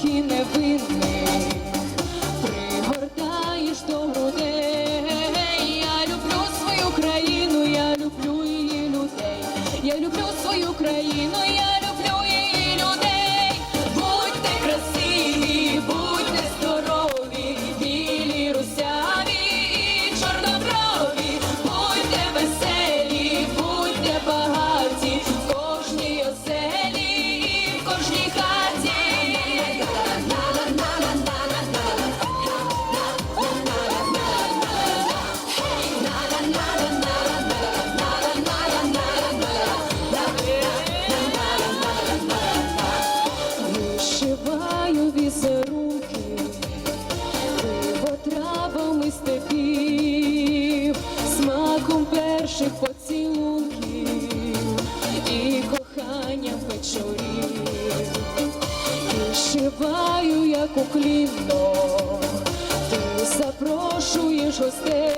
трохи невинний, пригортаєш до грудей. Я люблю свою країну, я люблю її людей. Я люблю свою країну, я люблю її людей. Перших поцілунків і кохання вечорів. Вишиваю, як уклінно, ти запрошуєш гостей.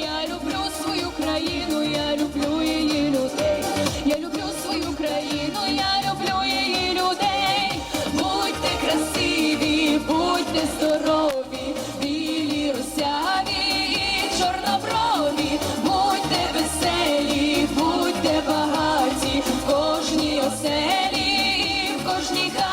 Я люблю свою країну, я люблю її людей. Я люблю свою країну, я люблю її людей. Будьте красиві, будьте здорові. колишній гай.